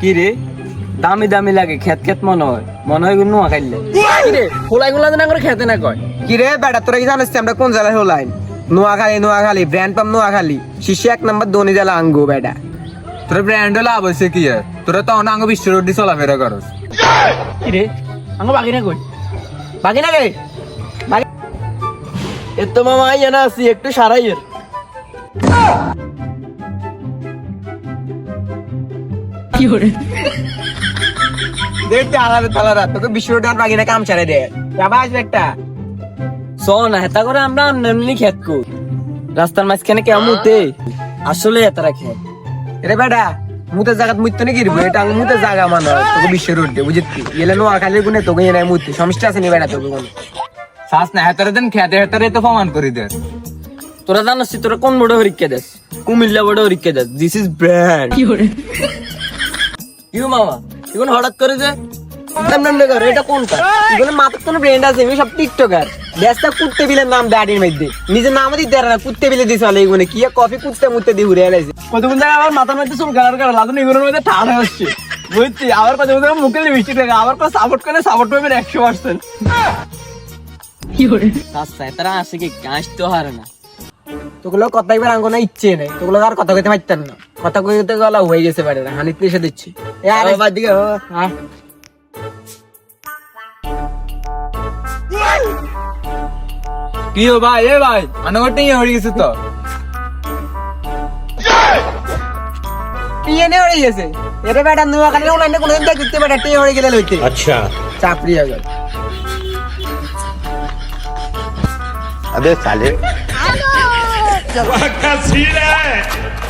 কি রে দামি দামি লাগে খেত খেত মনে হয়। মনে হয় নোয়া খাইলে কি রে খোলাই গুলা না করে খেতে না কয়। কি রে বেটা তোরা কি জানিস আমরা কোন জেলায় হলাইন নোয়াখালী নোয়াখালী ব্র্যান্ড পাম নোয়াখালী। শিশে এক নম্বর দনি জেলা আঙ্গু বেটা। তোর ব্র্যান্ড লাভ হয়েছে কি আর? তোরা তো অনাঙ্গ বিশ্ব রোড দিয়ে চলাফেরা করস। কি রে আঙ্গ বাকি না কই? বাকি না রে এ তো মামা ইয়া না আছি একটু সারাইয়ের। দেখতে আলাদা তোকে আর বাকি কাম ছাড়ে দে। যাবা আসবে একটা। চ না হেতা করে আমরা এমনি খেত কো। রাস্তার মাঝখানে কেমন আসলে এতারা খেত রে বেটা মুতে জায়গা মুতে নাকি রে এটা মুতে মানে তোকে বুঝিস এলে গুনে তোকে এনে মুতে সমস্যা আছে নি বেটা তোকে কোনো? শ্বাস না হেতারে দেন খেতে হেতারে তো প্রমাণ করি দে। তোরা জানিস তোরা কোন বড় পরীক্ষা দেস? কুমিল্লা বড় পরীক্ষা দেস। দিস ইজ ব্র্যান্ড ইউ মামা এখন হঠাৎ করে যে এটা কোনটা? এগুলো মাথার কোনো ব্র্যান্ড আছে এগুলো সব টিকটকার। ব্যস্ত কুত্তে বিলের নাম দাঁড়ির মধ্যে নিজের নামও দিতে পারে না কুত্তে বিলে দিছে এগুলো। কি কফি কুত্তে মুত্তে দিয়ে ঘুরে এলাইছে কতক্ষণ জায়গায় আমার মাথার মধ্যে চুল এগুলোর মধ্যে হচ্ছে। বুঝছি? আবার মুখে মিষ্টি আবার সাপোর্ট করে সাপোর্ট পাবেন একশো পার্সেন্ট রাস্তায় আচ্ছা, তারা আসে কি আসতে হারে না। তোগুলো কথা একবার আঙ্গনা ইচ্ছে নেই। তোগুলো আর কথা কইতে পারতাম না। কথা কইতে গেলে হয়ে গেছে বাড়ি হানিত এসে দিচ্ছি। আরে বাদ দিকে হ্যাঁ। কি হো ভাই এ ভাই আনাগরটা ইয়ে হয়ে গেছে তো। ইয়ে নে হয়ে গেছে। এটা বেটা নুয়া কালে ওলাইনে কোনদিন দেখতে বেটা টি হয়ে গেলে লইতে। আচ্ছা। চাপড়ি হয়ে গেল। আবে সালে 若すぎない